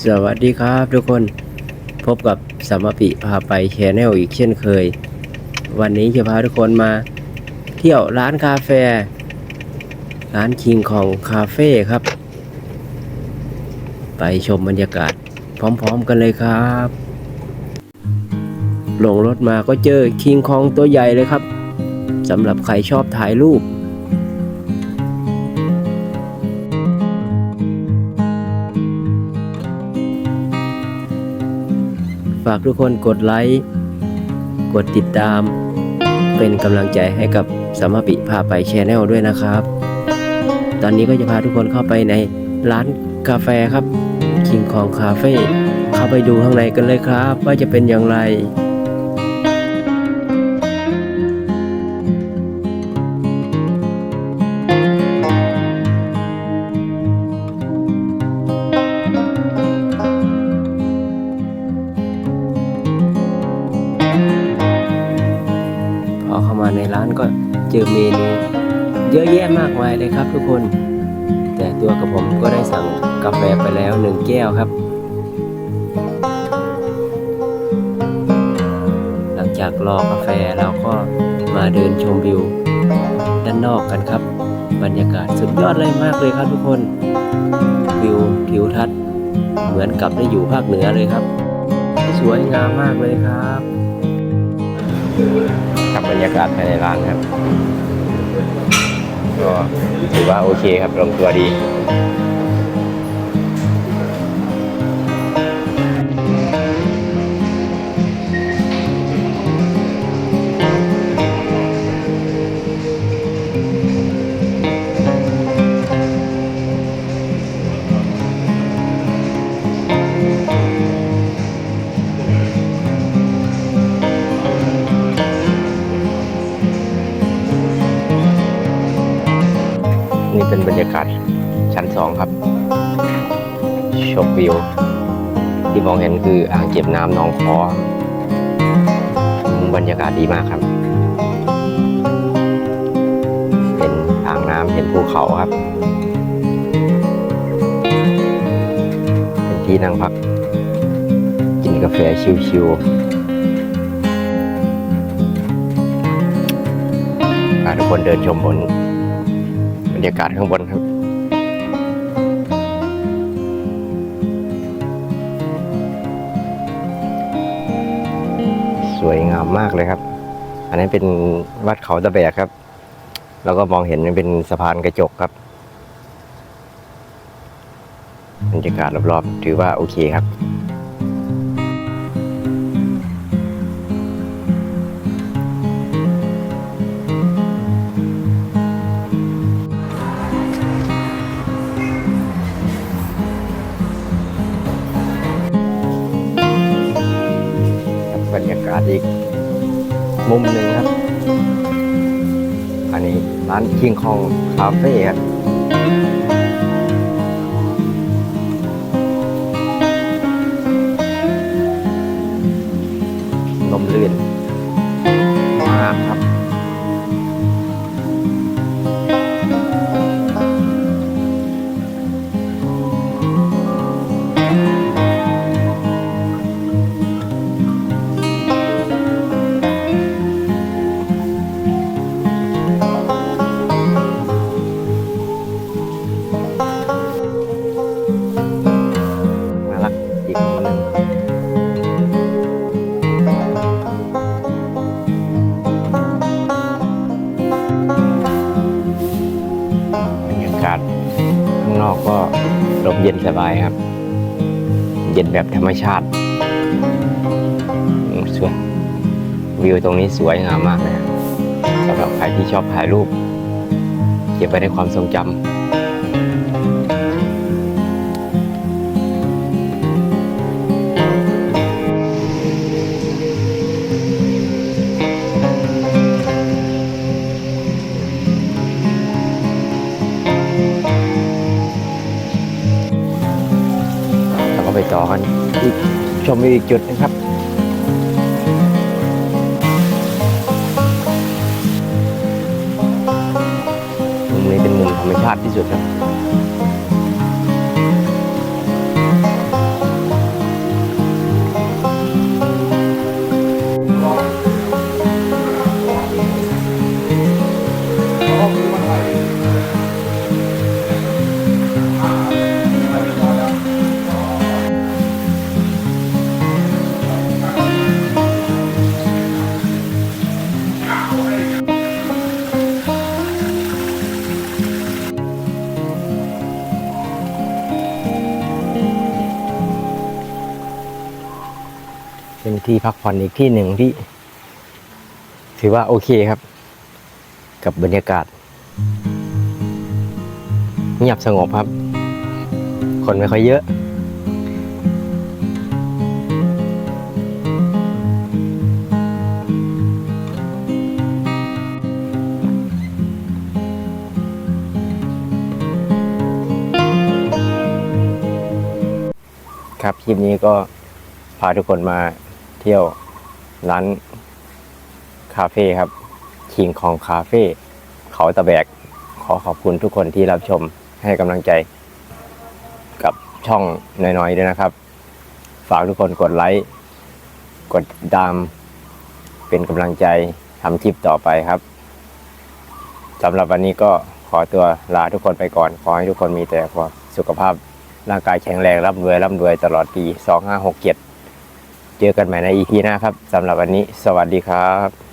สวัสดีครับทุกคนพบกับสมปิพาไปแชนแนลอีกเช่นเคย วันนี้จะพาทุกคนมา เที่ยวร้านกาแฟ ร้านคิงของคาเฟ่ครับ ไปชมบรรยากาศพร้อมๆกันเลยครับลงรถมาก็เจอคิงคองตัวใหญ่เลยครับสำหรับใครชอบถ่ายรูป ฝากทุกคนกดไลค์ กดติดตาม เป็นกำลังใจให้กับสมปิพาไปแชนแนลด้วยนะครับ ตอนนี้ก็จะพาทุกคนเข้าไปในร้านกาแฟครับคิงคองคาเฟ่เข้าไปดูข้างในกันเลยครับ ว่าจะเป็นอย่างไร อเข้ามาในร้านก็เจอเมนูเยอะแยะมากมายเลยครับทุกคน แต่ตัวกับผมก็ได้สั่งกาแฟไปแล้วหนึ่งแก้วครับ หลังจากรอกาแฟเราก็มาเดินชมวิว ด้านนอกกันครับ บรรยากาศสุดยอดเลยมากเลยครับทุกคนวิวทิวทัศน์เหมือนกับได้อยู่ภาคเหนือเลยครับ สวยงามมากเลยครับ กับบรรยากาศภายในร้านครับ ก็ถือว่าโอเคครับลงตัวดี นี่เป็นบรรยากาศชั้นสองครับ ชมวิว ที่มองเห็นคืออ่างเก็บน้ำหนองคอบรรยากาศดีมากครับเห็นอ่างน้ำเห็นภูเขาครับ เป็นที่นั่งพัก กินกาแฟชิวๆพาทุกคนเดินชมบน รรยากาศข้างบนครับสวยงามมากเลยครับ อันนี้เป็นวัดเขาตะแบกครับ แล้วก็มองเห็นเป็นสะพานกระจกครับบรรยากาศรอบๆถือว่าโอเคครับ อีกมุมหนึ่งครับ อันนี้ร้านคิงคองคาเฟ่ครับลมลื่นมากครับ ย็นสบายครับ เย็นแบบธรรมชาติสวยวิวตรงนี้สวยงามมากเลยครับสำหรับใครที่ชอบถ่ายรูป เก็บไว้ในความทรงจำ ต่อกันอีกชมอีกจุดนะครับ มุมนี้เป็นมุมธรรมชาติที่สุดครับ เป็นที่พักผ่อนอีกที่หนึ่งที่ ถือว่าโอเคครับ กับบรรยากาศ เงียบสงบครับ คนไม่ค่อยเยอะครับคลิปนี้ก็พาทุกคนมา เที่ยวร้านคาเฟ่ครับคิงของคาเฟ่เขาตะแบก ขอขอบคุณทุกคนที่รับชมให้กำลังใจ กับช่องน้อยๆด้วยนะครับ ฝากทุกคนกดไลค์ กดติดาม เป็นกำลังใจทำคลิปต่อไปครับสำหรับวันนี้ก็ขอตัวลาทุกคนไปก่อน ขอให้ทุกคนมีแต่ความสุขภาพ ร่างกายแข็งแรงร่ำรวยร่ำรวยตลอดปี 2567 เจอกันใหม่ในอีพีหน้าครับสำหรับวันนี้ สวัสดีครับ